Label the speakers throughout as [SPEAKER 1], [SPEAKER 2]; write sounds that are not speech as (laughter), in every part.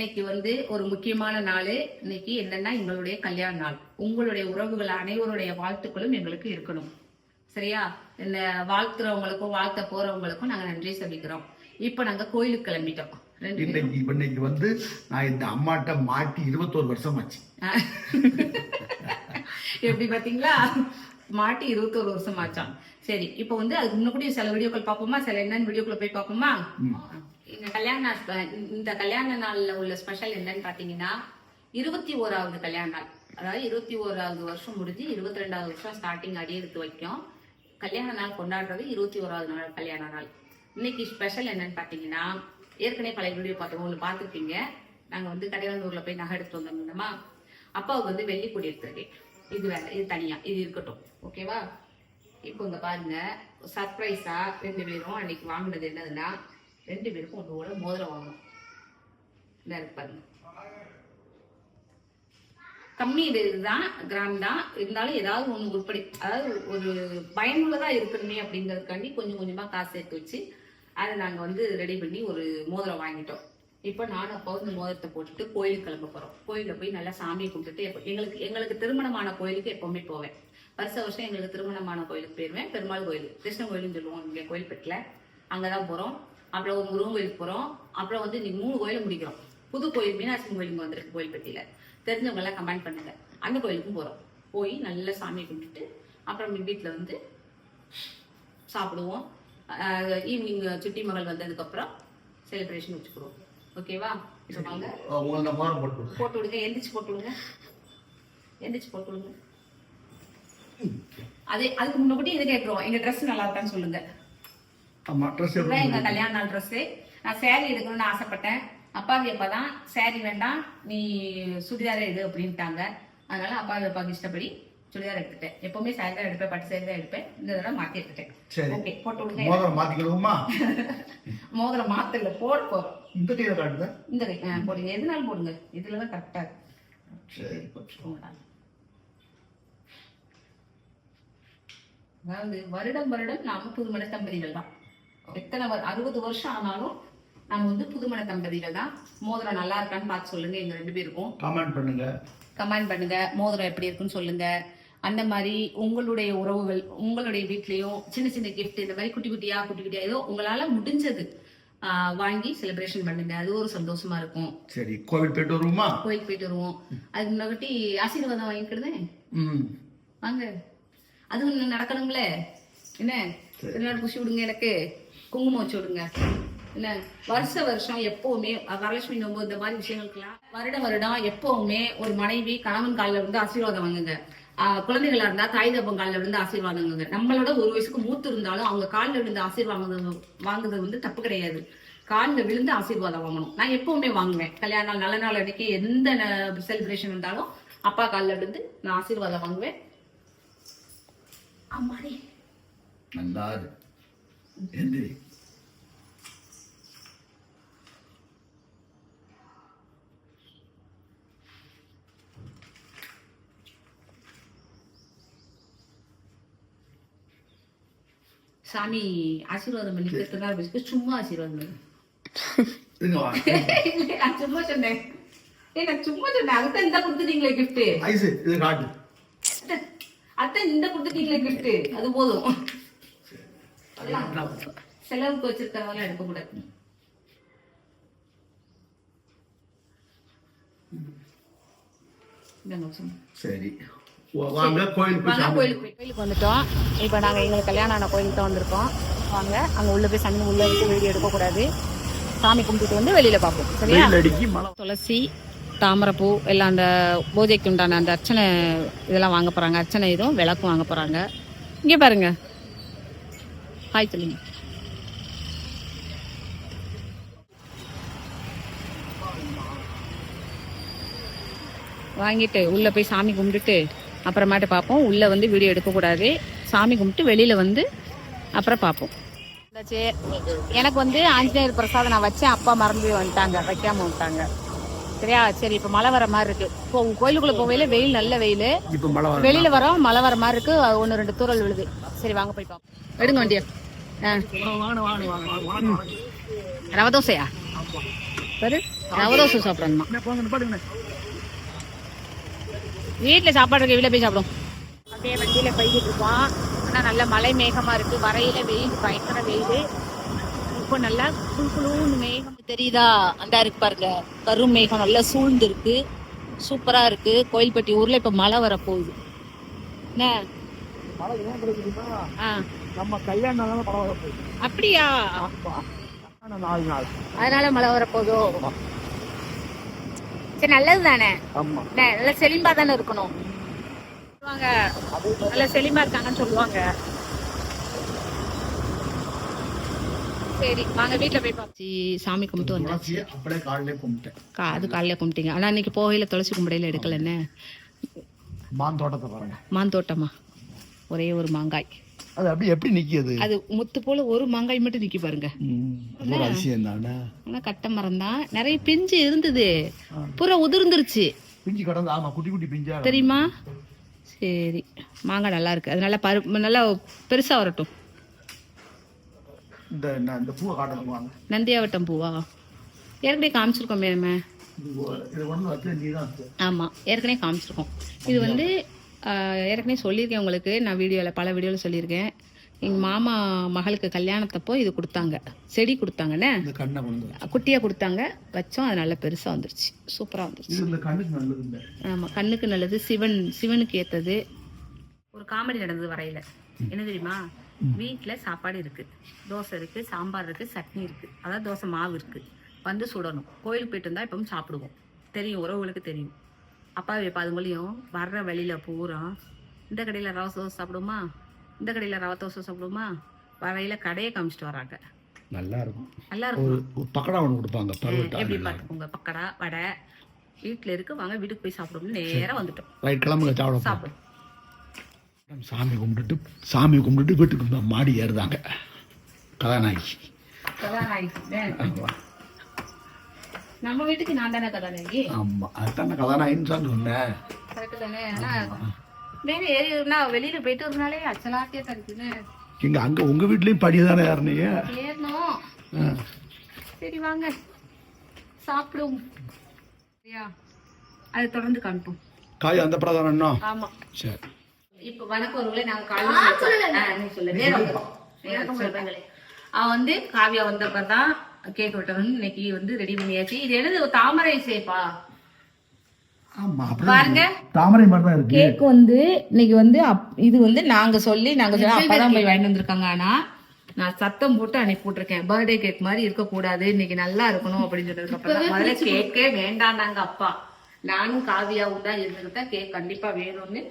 [SPEAKER 1] இன்னைக்கு வந்து ஒரு முக்கியமான நாள். இன்னைக்கு என்னன்னா எங்களுடைய கல்யாண நாள். உங்களுடைய உறவுகள் அனைவருடைய வாழ்த்துக்களும் எங்களுக்கு இருக்கணும். சரியா? இந்த வாழ்த்துறவங்களுக்கும் வாழ்த்த போறவங்களுக்கும் நாங்க நன்றி சொல்லிக்கிறோம். இப்போ நாங்க கோயிலுக்கு கிளம்பிட்டோம்.
[SPEAKER 2] இன்னைக்கு வந்து நான் இந்த அம்மாட்ட மாட்டி இருபத்தோரு வருஷம் ஆச்சு. (laughs)
[SPEAKER 1] எப்படி பாத்தீங்களா? மாட்டி இருபத்தோரு வருஷம் ஆச்சாம். சரி இப்போ வந்து அதுக்கு முன்னாடி சில வீடியோக்கள் பார்ப்போமா? சில என்னென்ன வீடியோக்களை போய் பார்ப்போமா? இந்த கல்யாண நாள் இந்த கல்யாண நாளில் உள்ள ஸ்பெஷல் என்னன்னு பார்த்தீங்கன்னா இருபத்தி ஓராவது கல்யாண நாள். அதாவது இருபத்தி ஓராவது வருஷம் முடிஞ்சு இருபத்தி ரெண்டாவது வருஷம் ஸ்டார்டிங் அடி எடுத்து வைக்கும். கல்யாண நாள் கொண்டாடுறது இருபத்தி ஓராவது நாள் கல்யாண நாள். இன்னைக்கு ஸ்பெஷல் என்னன்னு பார்த்தீங்கன்னா ஏற்கனவே பழைய வீடியோ பார்த்தோம் உங்களுக்கு பார்த்துருப்பீங்க. நாங்கள் வந்து கடையாளூர்ல போய் நகை எடுத்து வந்தோம்மா அப்பாவுக்கு வந்து வெள்ளி கொடி எடுத்தது. இது வேற இது தனியாக இது இருக்கட்டும். ஓகேவா இப்போ இங்கே பாருங்க சர்ப்ரைஸாக ரெண்டு பேரும் அன்னைக்கு வாங்கினது என்னதுன்னா ரெண்டு பேருக்கும் ஒன்று கூட மோதிரம் வாங்கணும். நேரம் பாருங்க. கம்மி இது இதுதான் கிராம் தான். இருந்தாலும் ஏதாவது ஒன்று உருப்படி அதாவது ஒரு பயனுள்ளதாக இருக்கணுமே அப்படிங்கிறதுக்காண்டி கொஞ்சம் கொஞ்சமாக காசு சேர்த்து வச்சு அதை நாங்கள் வந்து ரெடி பண்ணி ஒரு மோதிரம் வாங்கிட்டோம். இப்போ நானும் அப்போ இந்த மோதிரத்தை போட்டுட்டு கோயிலுக்கு கிளம்ப போகிறோம் கோயிலில் போய் நல்லா சாமியை கும்பிட்டுட்டு எப்போ எங்களுக்கு எங்களுக்கு திருமணமான கோயிலுக்கு எப்போவுமே போவேன். வருஷ வருஷம் எங்களுக்கு திருமணமான கோயிலுக்கு போயிடுவேன் பெருமாள் கோயில் கிருஷ்ண கோயிலுன்னு சொல்லுவோம் இங்கே கோயில்பட்டில். அங்கதான் போகிறோம் அப்புறம் ஒரு முருகன் கோயிலுக்கு போறோம். அப்புறம் வந்து இன்னைக்கு மூணு கோயிலை முடிக்கிறோம். புது கோயில் மீனாட்சி கோயிலுக்கு வந்திருக்கு கோயில்பட்டியில. தெரிஞ்சவங்க எல்லாம் கமெண்ட் பண்ணுங்க. அந்த கோயிலுக்கும் போறோம். போய் நல்லா சாமியை கும்பிட்டுட்டு அப்புறம் வீட்டில் வந்து சாப்பிடுவோம். ஈவினிங் சுட்டி மகள் வந்ததுக்கப்புறம் செலிப்ரேஷன் வச்சுக்கிடுவோம். ஓகேவா
[SPEAKER 2] போட்டு
[SPEAKER 1] விடுங்க. எந்திரிச்சு போட்டு விடுங்க. எந்திரிச்சு போட்டு விடுங்க. அதே அதுக்கு முன்னாடி இது கேட்குறோம் எங்க Dress நல்லா இருக்கான்னு சொல்லுங்க.
[SPEAKER 2] ஆமா ட்ரெஸ்
[SPEAKER 1] இதுதான் எங்க கல்யாண நாள் Dress நான் saree எடுக்கணும்னு ஆசைப்பட்டேன். அப்பாவி அப்பா தான் saree வேண்டாம் நீ சுடிதாரே எடு அப்படின்ட்டாங்க. அதனால அப்பாவி அப்பாவுக்கு இஷ்டப்படி சுடிதார் எடுத்துட்டேன் எப்பவுமே saree தான் எடுப்பேன் பட்டு saree தான் எடுப்பேன். இந்த தடவை மாத்தி எடுத்துட்டேன்.
[SPEAKER 2] சரி.
[SPEAKER 1] ஓகே போட்டு விடுங்க.
[SPEAKER 2] மோதிரம் மாத்திக்கிடுவோமா (laughs)
[SPEAKER 1] மோதிரம் மாத்தல போட போறோம்
[SPEAKER 2] இந்த கையில காட்டுத
[SPEAKER 1] இந்த? கை போடுங்க. எதுனாலும் போடுங்க? இதுல தான் கரெக்டா
[SPEAKER 2] சரி.
[SPEAKER 1] அதாவது வருடம் வருடம் நாம புதுமண தம்பதிகள் தான். எத்தனை அறுபது வருஷம் ஆனாலும் நாம வந்து புதுமண தம்பதிகள் தான். மோதிரம் நல்லா இருக்கான்னு பார்த்து சொல்லுங்க எங்க ரெண்டு பேருக்கும்
[SPEAKER 2] கமெண்ட் பண்ணுங்க.
[SPEAKER 1] கமெண்ட் பண்ணுங்க மோதிரம் எப்படி இருக்குன்னு சொல்லுங்க. அந்த மாதிரி உங்களுடைய உறவுகள் உங்களுடைய வீட்லயும் சின்ன சின்ன கிஃப்ட் இந்த மாதிரி குட்டி குட்டியா குட்டி குட்டியா ஏதோ உங்களால முடிஞ்சது வாங்கி செலிப்ரேஷன் பண்ணுங்க. அது ஒரு சந்தோஷமா இருக்கும்.
[SPEAKER 2] சரி கோவில் போயிட்டு வருவோமா?
[SPEAKER 1] கோயிலுக்கு போயிட்டு வருவோம். அதுக்கு முன்னாடி ஆசீர்வாதம் வாங்கிக்கிடுதே வாங்க. அது ஒண்ணு நடக்கணும்ல? என்ன? திருநாள் பூசி விடுங்க எனக்கு. குங்குமம் வச்சு விடுங்க. என்ன வருஷ வருஷம் எப்பவுமே வரலட்சுமி நோம்பு இந்த மாதிரி விஷயங்களுக்கெல்லாம் வருடம் வருடம் எப்பவுமே ஒரு மனைவி கணவன் காலில் விழுந்து ஆசீர்வாதம் வாங்குங்க. குழந்தைகளா இருந்தா தாய் தப்பன் காலில் விழுந்து ஆசீர்வாதம் வாங்குங்க. நம்மளோட ஒரு வயசுக்கு மூத்து இருந்தாலும் அவங்க காலில் விழுந்து ஆசீர்வாதம் வாங்குறது வந்து தப்பு கிடையாது. காலில் விழுந்து ஆசீர்வாதம் வாங்கணும். நான் எப்பவுமே வாங்குவேன். கல்யாண நாள் நல்ல நாள் அன்னைக்கு எந்த செலிப்ரேஷன் இருந்தாலும் அப்பா காலில் விழுந்து நான் ஆசீர்வாதம் வாங்குவேன். அம்மாடி.
[SPEAKER 2] நல்லா எந்திரி
[SPEAKER 1] சாமி ஆசீர்வாதம் பண்ணி திருநாள் சும்மா ஆசீர்வாதம் பண்ணு. (laughs) நான் சும்மா சொன்னேன். ஏய் நான் சும்மா சொன்னேன். அதுதான் இந்த கொடுத்துட்டீங்களே கிஃப்ட்
[SPEAKER 2] ஐசு இது காட்டு.
[SPEAKER 1] அதான் இந்த கொடுத்துட்டீங்களே கிஃப்ட் அது போதும். செலவுக்கு வச்சிருக்கிறதெல்லாம் எடுக்க கூடாது இந்தாங்க வச்சுங்க.
[SPEAKER 2] சரி. வாங்க
[SPEAKER 1] கோயிலுக்கு வந்துட்டோம். இப்போ நாங்கள் எங்களுக்கு கல்யாணம் ஆன கோயிலுக்கு தான் வந்திருக்கோம். வாங்க அங்கே உள்ள போய் சாமி உள்ள இருக்கு வீடியோ எடுக்கக்கூடாது. சாமி கும்பிட்டுட்டு வந்து வெளியில பார்ப்போம். சரியா? துளசி தாமரைப்பூ எல்லாம் அந்த பூஜைக்கு உண்டான அந்த அர்ச்சனை இதெல்லாம் வாங்க போறாங்க. அர்ச்சனை இதுவும் விளக்கும் வாங்க போறாங்க. இங்கே பாருங்க. ஹாய் சொல்லுங்க. வாங்கிட்டு உள்ள போய் சாமி கும்பிட்டுட்டு அப்புறமாட்டு பார்ப்போம். உள்ள வந்து வீடியோ எடுக்கக்கூடாது. சாமி கும்பிட்டு வெளியில வந்து அப்புறம் பார்ப்போம். எனக்கு வந்து ஆஞ்சநேயர் பிரசாதம் நான் வச்சேன். அப்பா மறந்து வந்துட்டாங்க. வைக்காம வந்துட்டாங்க. சரியா? சரி இப்ப மழை வர மாதிரி இருக்கு. இப்போ கோயிலுக்குள்ள போகையில வெயில் நல்ல வெயில்.
[SPEAKER 2] இப்ப மழை வர
[SPEAKER 1] வெளியில வரோம் மழை வர மாதிரி இருக்கு. ஒன்னு ரெண்டு தூரல் விழுது. சரி வாங்க போய் பார்ப்போம் எடுங்க வண்டிய. ரவ தோசையா பாரு ரவ தோசை சாப்பிடணுமா வீட்டில் சாப்பாடு இருக்க வீட்டில் போய் சாப்பிடும் அப்படியே வண்டியில் போய்கிட்டு இருக்கோம். ஆனால் நல்ல மழை மேகமாக இருக்கு. வரையில வெயில் பயங்கர வெயில். இப்போ நல்லா குளு குளுன்னு மேகம் தெரியுதா? அந்த இருக்கு பாருங்க. கரும் மேகம் நல்லா சூழ்ந்து இருக்கு சூப்பரா இருக்கு. கோயில்பட்டி ஊர்ல இப்ப மழை என்ன?
[SPEAKER 2] ஏன் கிடைக்குதுன்னா
[SPEAKER 1] ஆ.
[SPEAKER 2] நம்ம கல்யாணம்
[SPEAKER 1] அப்படியா? அதனால மழை வரப்போதோ சரி நல்லது தானே? நல்ல செழிம்பா தானே இருக்கணும்? சொல்லுவாங்க. நல்ல செழிம்பா இருக்காங்கன்னு சொல்லுவாங்க. சரி வாங்க வீட்டுல போய் பார்த்து சாமி கும்பிட்டு வந்தாச்சு.
[SPEAKER 2] அப்படியே காலையிலே கும்பிட்டேன்.
[SPEAKER 1] கா அது காலையில கும்பிட்டீங்க. ஆனா இன்னைக்கு போகையில துளசி கும்பிடையில எடுக்கலன்னு
[SPEAKER 2] மான் தோட்டத்தை பாருங்க.
[SPEAKER 1] மாந்தோட்டமா ஒரே ஒரு மாங்காய்.
[SPEAKER 2] அது அப்படி எப்படி நிக்கிது?
[SPEAKER 1] அது முத்து போல ஒரு மாங்காய் மட்டும் நிக்கி பாருங்க.
[SPEAKER 2] ஒரு அதிசயம் தானே?
[SPEAKER 1] ஆனா கட்டை மரம் தான். நிறைய பிஞ்சு இருந்தது. பூரா உதிர்ந்துருச்சு.
[SPEAKER 2] பிஞ்சு கடந்து ஆமா குட்டி குட்டி பிஞ்சா
[SPEAKER 1] தெரியுமா? சரி. மாங்காய் நல்லா இருக்கு. அது நல்லா பரு நல்லா பெருசா வரட்டும்.
[SPEAKER 2] இந்த இந்த பூவை காட்டணும் வாங்க.
[SPEAKER 1] நந்தியாவட்டம் பூவா? ஏற்கனவே காமிச்சிருக்கோமே நம்ம. ஆமாம் ஏற்கனவே காமிச்சிருக்கோம். இது வந்து ஏற்கனவே சொல்லியிருக்கேன் உங்களுக்கு. நான் வீடியோவில் பல வீடியோவில் சொல்லியிருக்கேன். எங்கள் மாமா மகளுக்கு கல்யாணத்தப்போ இது கொடுத்தாங்க. செடி கொடுத்தாங்கண்ணே. குட்டியாக கொடுத்தாங்க. வச்சோம். அது நல்லா பெருசாக வந்துருச்சு. சூப்பராக வந்துருச்சு.
[SPEAKER 2] கண்ணுக்கு
[SPEAKER 1] ஆமாம் கண்ணுக்கு நல்லது. சிவன் சிவனுக்கு ஏற்றது ஒரு காமெடி நடந்தது வரையில. என்ன தெரியுமா? வீட்டில் சாப்பாடு இருக்கு. தோசை இருக்கு சாம்பார் இருக்கு சட்னி இருக்கு. அதாவது தோசை மாவு இருக்கு. வந்து சுடணும். கோயிலுக்கு போயிட்டு வந்தா இப்பவும் சாப்பிடுவோம். தெரியும் உறவுகளுக்கு தெரியும். அப்பா வைப்பா அதுங்களையும் வர்ற வழியில பூரா இந்த கடையில் ரவை தோசை சாப்பிடுமா இந்த கடையில் ரவை தோசை சாப்பிடுமா வரையில கடையை காமிச்சிட்டு வராங்க.
[SPEAKER 2] நல்லா இருக்கும்.
[SPEAKER 1] நல்லா இருக்கும்
[SPEAKER 2] பக்கடா ஒன்று கொடுப்பாங்க
[SPEAKER 1] எப்படி பார்த்துக்கோங்க பக்கடா வடை வீட்டில் இருக்கு வாங்க வீட்டுக்கு போய் சாப்பிடுவோம்னு நேரா வந்துட்டோம்.
[SPEAKER 2] ரைட் சாமி கும்பிட்டுட்டு சாமி கும்பிட்டுட்டு வீட்டுக்கு மாடி ஏறுதாங்க. கதாநாயகி.
[SPEAKER 1] நம்ம வீட்டுக்கு நான் தானே கதாநாயகி?
[SPEAKER 2] ஆமா. அதுதான் கதாநாயகின்னு தான் சொன்னேன்
[SPEAKER 1] கரெக்ட் தானே. ஆனா வேற ஏறினா வெளியில போயிட்டு வரனாலே அச்சலாட்டியா தான் இருக்குன்னு.
[SPEAKER 2] இங்க அங்க உங்க வீட்லயும் படி தானே ஏறினீங்க?
[SPEAKER 1] ஏறணும். சரி வாங்க. சாப்பிடுவோம் சரியா? அதை தொடர்ந்து காமிப்போம்
[SPEAKER 2] காய் அந்த பிரதானம்
[SPEAKER 1] ஆமா.
[SPEAKER 2] சரி.
[SPEAKER 1] இப்ப வணக்கம் ஒருவேளை நாங்க காலையில சொல்லு நேரம் நேரம் சொல்றேங்களே அவன் வந்து காவியா வந்தப்ப தான் கேக் வெட்டணும் இன்னைக்கு வந்து ரெடி பண்ணியாச்சு. இது என்னது தாமரை சேப்பா
[SPEAKER 2] ஆமா
[SPEAKER 1] பாருங்க.
[SPEAKER 2] அப்படி தாமரை மாதிரி தான் இருக்கு.
[SPEAKER 1] கேக் வந்து இன்னைக்கு வந்து அப்- இது வந்து நாங்க சொல்லி நாங்க சொல்லி அப்பதான் போய் வாங்கிட்டு வந்திருக்காங்க. ஆனா நான் சத்தம் போட்டு அனுப்பி போட்டிருக்கேன். பர்த்டே கேக் மாதிரி இருக்க கூடாது இன்னைக்கு நல்லா இருக்கணும் அப்படின்னு சொன்னதுக்கு அப்புறம் தான். முதல்ல கேக்கே வேண்டாம்னாங்க அப்பா. நானும் காவியாவும் தான் இருந்துக்கிட்டா கேக் கண்டிப்பா வேணும்னு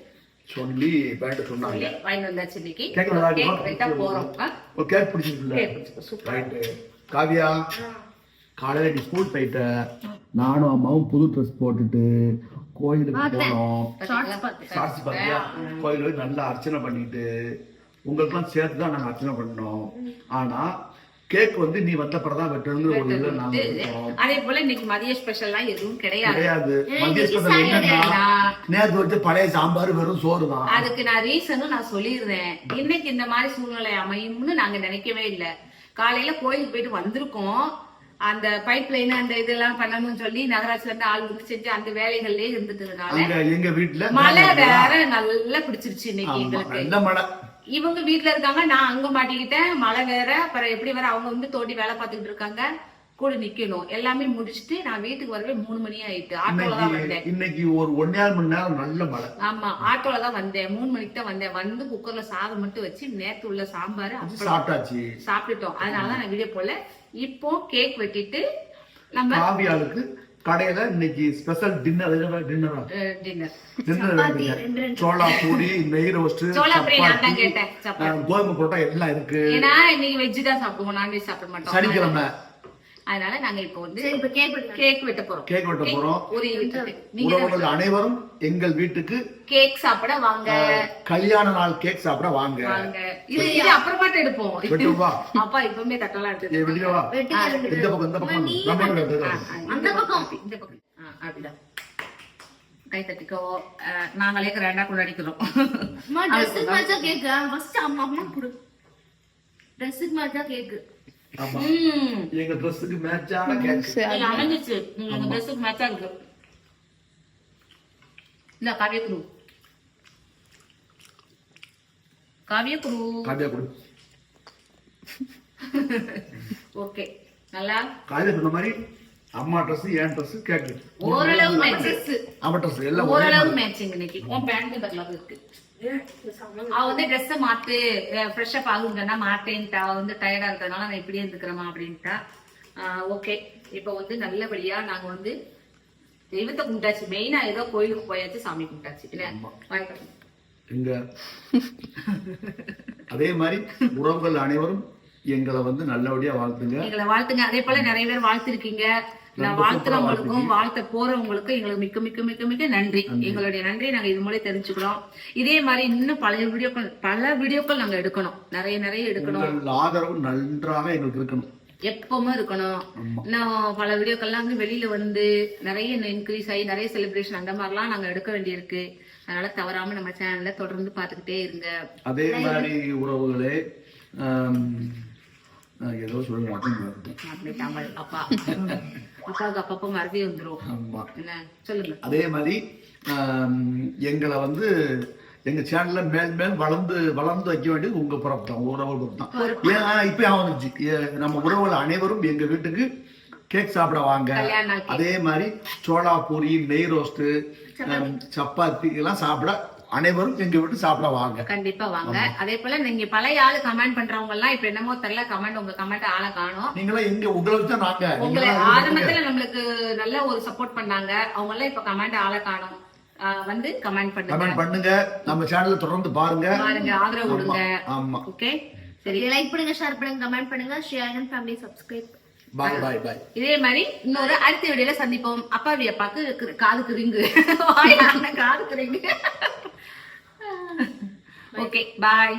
[SPEAKER 2] சொல்லி பேட்ட சொன்னாங்க.
[SPEAKER 1] வாங்கிட்டு வந்தாச்சு இன்னைக்கு.
[SPEAKER 2] கேக் நல்லா இருக்குமா?
[SPEAKER 1] கேக் வெட்ட போறோம். ஆ?
[SPEAKER 2] ஒரு கேக் பிடிச்சிருக்குல்ல?
[SPEAKER 1] கேக் பிடிச்சிருக்கு. சூப்பர்
[SPEAKER 2] ரைட்டு காவியா காலையில நீ ஸ்கூல் போயிட்ட. நானும் அம்மாவும் புது ட்ரெஸ் போட்டுட்டு கோயிலுக்கு போனோம். சாட்சி பார்த்தியா கோயிலுக்கு நல்லா அர்ச்சனை பண்ணிட்டு உங்களுக்கெல்லாம் சேர்த்து தான் நாங்கள் அர்ச்சனை பண்ணோம். ஆனா கேக் வந்து நீ வந்த பிறகு தான் வெட்டணுங்கிற ஒரு இதில் இருக்கோம்.
[SPEAKER 1] அதே போல இன்னைக்கு மதிய ஸ்பெஷல்லாம் எதுவும் கிடையாது.
[SPEAKER 2] கிடையாது. மத்திய ஸ்பெஷல் என்னன்னா வச்ச பழைய சாம்பார் வெறும் சோறு தான்.
[SPEAKER 1] அதுக்கு நான் ரீசனும் நான் சொல்லிடுறேன். இன்னைக்கு இந்த மாதிரி சூழ்நிலை அமையும்னு நாங்க நினைக்கவே இல்லை. காலையில கோயிலுக்கு போயிட்டு வந்திருக்கோம். அந்த பைப் லைன் அந்த இதெல்லாம் பண்ணணும்னு சொல்லி நகராட்சில இருந்து ஆள் வந்து செஞ்சு அந்த வேலைகள்லயே இருந்துட்டதுனால
[SPEAKER 2] எங்க வீட்டுல
[SPEAKER 1] மழை வேற நல்லா பிடிச்சிருச்சு இன்னைக்கு எங்களுக்கு.
[SPEAKER 2] நல்ல மழை.
[SPEAKER 1] இவங்க வீட்ல இருக்காங்க நான் அங்க மாட்டிக்கிட்டேன் மழை வேற அப்புறம் எப்படி வேற அவங்க வந்து தோண்டி வேலை பார்த்துக்கிட்டு இருக்காங்க கூட நிக்கணும். எல்லாமே முடிச்சுட்டு நான் வீட்டுக்கு வரவே மூணு மணி ஆயிட்டு ஆட்டோல தான் வந்தேன்.
[SPEAKER 2] இன்னைக்கு ஒரு ஒன்னேகால் மணி நேரம் நல்ல மழை.
[SPEAKER 1] ஆமா ஆட்டோல தான் வந்தேன். மூணு மணிக்கு தான் வந்தேன். வந்து குக்கர்ல சாதம் மட்டும் வச்சு நேத்து உள்ள சாம்பார்
[SPEAKER 2] சாப்பிட்டாச்சு.
[SPEAKER 1] சாப்பிட்டுட்டோம். அதனாலதான் நான் வீடியோ போல இப்போ கேக் வெட்டிட்டு நம்ம
[SPEAKER 2] கடையில இன்னைக்கு ஸ்பெஷல் டின்னர் டின்னரா
[SPEAKER 1] டின்னர்
[SPEAKER 2] டின்னர் சோளா பூரி நெய் ரோஸ்ட் கோதுமை புரோட்டா எல்லாம் இருக்கு.
[SPEAKER 1] ஏன்னா இன்னைக்கு வெஜ் தான் சாப்பிடுவோம். நான்வெஜ் சாப்பிட மாட்டோம்.
[SPEAKER 2] சனிக்கிழமை.
[SPEAKER 1] அதனால நாங்க இப்போ வந்து கேக் வெட்ட போறோம்.
[SPEAKER 2] கேக் வெட்ட போறோம்.
[SPEAKER 1] ஒரு. நீங்க
[SPEAKER 2] உறவுகள் அனைவரும் எங்கள் வீட்டுக்கு
[SPEAKER 1] கேக் சாப்பிட வாங்க.
[SPEAKER 2] கல்யாண நாள் கேக் சாப்பிட வாங்க.
[SPEAKER 1] வாங்க. இது இது அப்புறமாட்டு எடுப்போம்.
[SPEAKER 2] வெட்டுவா
[SPEAKER 1] அப்பா இப்பவுமே தட்டெல்லாம்
[SPEAKER 2] ஏ,
[SPEAKER 1] எடுத்து
[SPEAKER 2] வெளியவா இந்த பக்கம் இந்த பக்கம்.
[SPEAKER 1] அந்த பக்கம் இந்த பக்கம். ஆ, அப்படிதான். கை தட்டிக்கோ. நாங்களே கிராண்டா கொண்டாடிக்கிறோம்.
[SPEAKER 3] அம்மா ட்ரெஸ்ஸுக்கு மேட்சா கேக்கு ஃபர்ஸ்ட் அம்மா அம்மா கொடு. ட்ரெஸ்ஸுக்கு மேட்சா கேக்கு
[SPEAKER 2] ஆமா
[SPEAKER 1] ம்
[SPEAKER 2] எங்க ட்ரெஸ்ஸுக்கு மேட்சான
[SPEAKER 1] அமைஞ்சிச்சு. இந்த ட்ரெஸ்ஸுக்கு மேட்சா இருக்கு. இல்ல காவிய குரு காவிய குரு
[SPEAKER 2] காவியா கொடு.
[SPEAKER 1] ஓகே. நல்லா?
[SPEAKER 2] காலையில சொன்ன மாதிரி அம்மா ட்ரெஸ் என் ட்ரெஸ் கேக்கு
[SPEAKER 1] ஓரளவு மேட்சஸ்
[SPEAKER 2] அவ ட்ரெஸ் எல்லாம் ஒரே
[SPEAKER 1] ஓரளவு. மேட்சிங் இன்னைக்கு. உன் பேண்ட் பதிலாக இருக்கு. அவ வந்து ட்ரெஸ் மாத்து ஃப்ரெஷ் அப் ஆகுங்கன்னா மாட்டேன்ட்டா வந்து டயர்டா இருக்கிறதுனால நான் இப்படியே இருந்துக்கிறேமா அப்படின்ட்டா. ஓகே இப்போ வந்து நல்லபடியா நாங்க வந்து தெய்வத்தை கும்பிட்டாச்சு. மெயினா ஏதோ கோயிலுக்கு போயாச்சு சாமி கும்பிட்டாச்சு. இல்ல.
[SPEAKER 2] எங்க? அதே மாதிரி உறவுகள் அனைவரும் எங்களை வந்து நல்லபடியா வாழ்த்துங்க.
[SPEAKER 1] எங்களை வாழ்த்துங்க. அதே போல நிறைய பேர் வாழ்த்திருக்கீங்க. நான் வாழ்த்துறவங்களுக்கும் வாழ்த்த போறவங்களுக்கும் எங்களுக்கு மிக்க மிக்க மிக்க மிக்க நன்றி. எங்களுடைய நன்றி நாங்க இது மூலம் தெரிஞ்சுக்கிறோம். இதே மாதிரி இன்னும் பல வீடியோக்கள் பல வீடியோக்கள் நாங்க எடுக்கணும். நிறைய நிறைய எடுக்கணும்.
[SPEAKER 2] ஆதரவு நன்றாக எங்களுக்கு இருக்கணும்.
[SPEAKER 1] எப்பவுமே இருக்கணும். இன்னும் பல வீடியோக்கள்லாம் வந்து வெளியில வந்து நிறைய இன்க்ரீஸ் ஆகி நிறைய செலிப்ரேஷன் அந்த மாதிரிலாம் நாங்க எடுக்க வேண்டியிருக்கு. அதனால தவறாம நம்ம சேனல்ல தொடர்ந்து பார்த்துக்கிட்டே இருங்க.
[SPEAKER 2] அதே மாதிரி உறவுகளே நான் ஏதோ சொல்ல மாட்டேன்
[SPEAKER 1] அப்படி தமிழ் அப்பா அப்பாவுக்கு அப்பப்போ மறதி வந்துரும்
[SPEAKER 2] ஆமா.
[SPEAKER 1] என்ன சொல்லுங்க
[SPEAKER 2] அதே மாதிரி எங்களை வந்து எங்க சேனல்ல மேல் மேல் வளர்ந்து வளர்ந்து வைக்க வேண்டியது உங்க பொறுப்பு தான் உறவு பொறுப்பு தான். ஏன் இப்ப ஏ- நம்ம உறவுகள் அனைவரும் எங்க வீட்டுக்கு கேக் சாப்பிட வாங்க. அதே மாதிரி சோளா பூரி நெய் ரோஸ்ட் சப்பாத்தி எல்லாம் சாப்பிட அனைவரும் எங்க வீட்டு சாப்பிட வாங்க.
[SPEAKER 1] கண்டிப்பா வாங்க. அதே போல நீங்க பழைய ஆளு கமெண்ட் பண்றவங்க எல்லாம் இப்ப என்னமோ தெரியல கமெண்ட் உங்க கமெண்ட் ஆள காணும்.
[SPEAKER 2] நீங்களாம் எங்க உங்களை வச்சு நாங்க
[SPEAKER 1] உங்களை ஆரம்பத்துல நம்மளுக்கு நல்ல ஒரு சப்போர்ட் பண்ணாங்க. அவங்க எல்லாம் இப்ப கமெண்ட் ஆள காணும். ஆஹ் வந்து கமெண்ட் பண்ணுங்க.
[SPEAKER 2] கமெண்ட் பண்ணுங்க. நம்ம சேனல்ல தொடர்ந்து பாருங்க.
[SPEAKER 1] பாருங்க ஆதரவு கொடுங்க.
[SPEAKER 2] ஆமா
[SPEAKER 1] ஓகே சரி.
[SPEAKER 3] லைக் பண்ணுங்க ஷேர் பண்ணுங்க கமெண்ட் பண்ணுங்க share and family subscribe
[SPEAKER 2] bye bye bye
[SPEAKER 1] இதே மாதிரி இன்னொரு அடுத்த வீடியோல சந்திப்போம். அப்பாவி அப்பாக்கு கு- காதுக்கு ரிங்கு. (laughs) வாயில காதுக்கு ரிங்கு. (laughs) (laughs) Okay bye